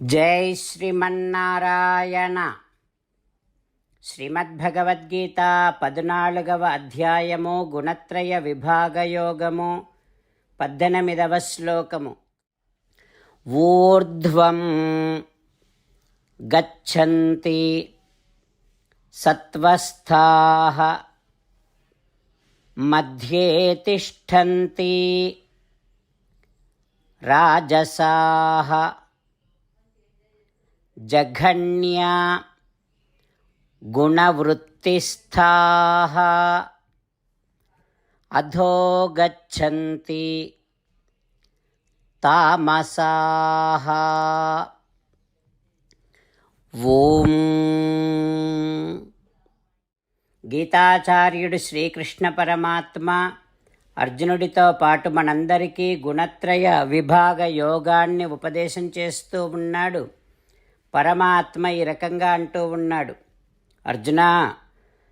జై శ్రీమన్నారాయణ. శ్రీమద్భగవద్గీత పద్నాలుగవ అధ్యాయము గుణత్రయ విభాగయోగము పద్దెనిమిదవ శ్లోకము. ఊర్ధ్వం గచ్చంతి సత్వస్థా మధ్యే తిష్టంతి రాజసా जघन्या गुणवृत्तिस्थाः अधो गच्छन्ति तामसाः ఓం గీతాచార్యుడు శ్రీకృష్ణ పరమాత్మ అర్జునుడితో పాటు మనందరికీ గుణత్రయ విభాగ యోగాన్ని ఉపదేశం చేస్తూ ఉన్నాడు పరమాత్మ ఈ రకంగా అంటూ ఉన్నాడు. అర్జున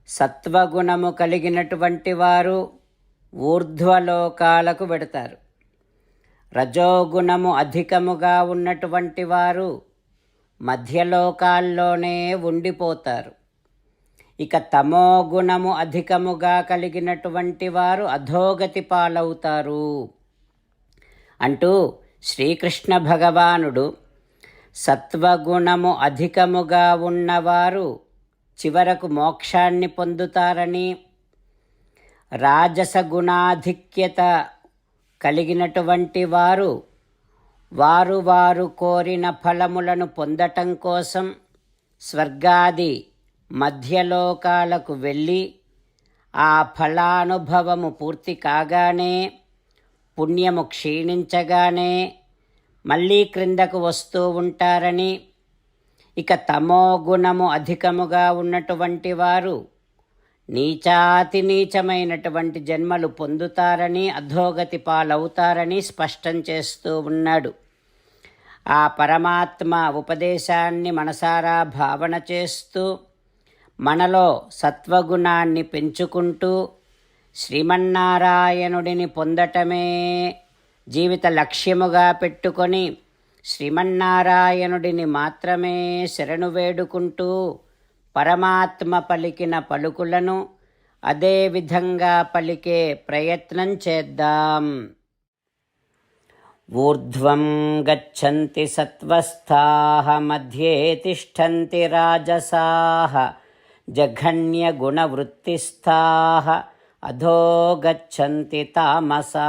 సత్వగుణము కలిగినటువంటి వారు ఊర్ధ్వలోకాలకు వెడతారు. రజోగుణము అధికముగా ఉన్నటువంటి వారు మధ్యలోకాల్లోనే ఉండిపోతారు. ఇక తమో గుణము అధికముగా కలిగినటువంటి వారు అధోగతి పాలవుతారు. అంటూ శ్రీకృష్ణ భగవానుడు సత్వగుణము అధికముగా ఉన్నవారు చివరకు మోక్షాన్ని పొందుతారని రాజసగుణాధిక్యత కలిగినటువంటి వారు వారు వారు కోరిన ఫలములను పొందటం కోసం స్వర్గాది మధ్యలోకాలకు వెళ్ళి ఆ ఫలానుభవము పూర్తి కాగానే పుణ్యము క్షీణించగానే మళ్ళీ క్రిందకు వస్తూ ఉంటారని. ఇక తమో గుణము అధికముగా ఉన్నటువంటి వారు నీచాతి నీచమైనటువంటి జన్మలు పొందుతారని అధోగతి పాలవుతారని స్పష్టం చేస్తూ ఉన్నాడు. ఆ పరమాత్మ ఉపదేశాన్ని మనసారా భావన చేస్తూ మనలో సత్వగుణాన్ని పెంచుకుంటూ శ్రీమన్నారాయణుడిని పొందటమే జీవిత లక్ష్యముగా పెట్టుకొని శ్రీమన్నారాయణుడిని మాత్రమే శరణు వేడుకుంటూ పరమాత్మ పలికిన పలుకులను అదే విధంగా పలికే ప్రయత్నం చేద్దాం. ఊర్ధ్వం గచ్చంతి సత్వస్థా మధ్యే తిష్టంతి రాజసా జఘన్యగుణవృత్తిస్థా అధో గచ్చంతి తామసా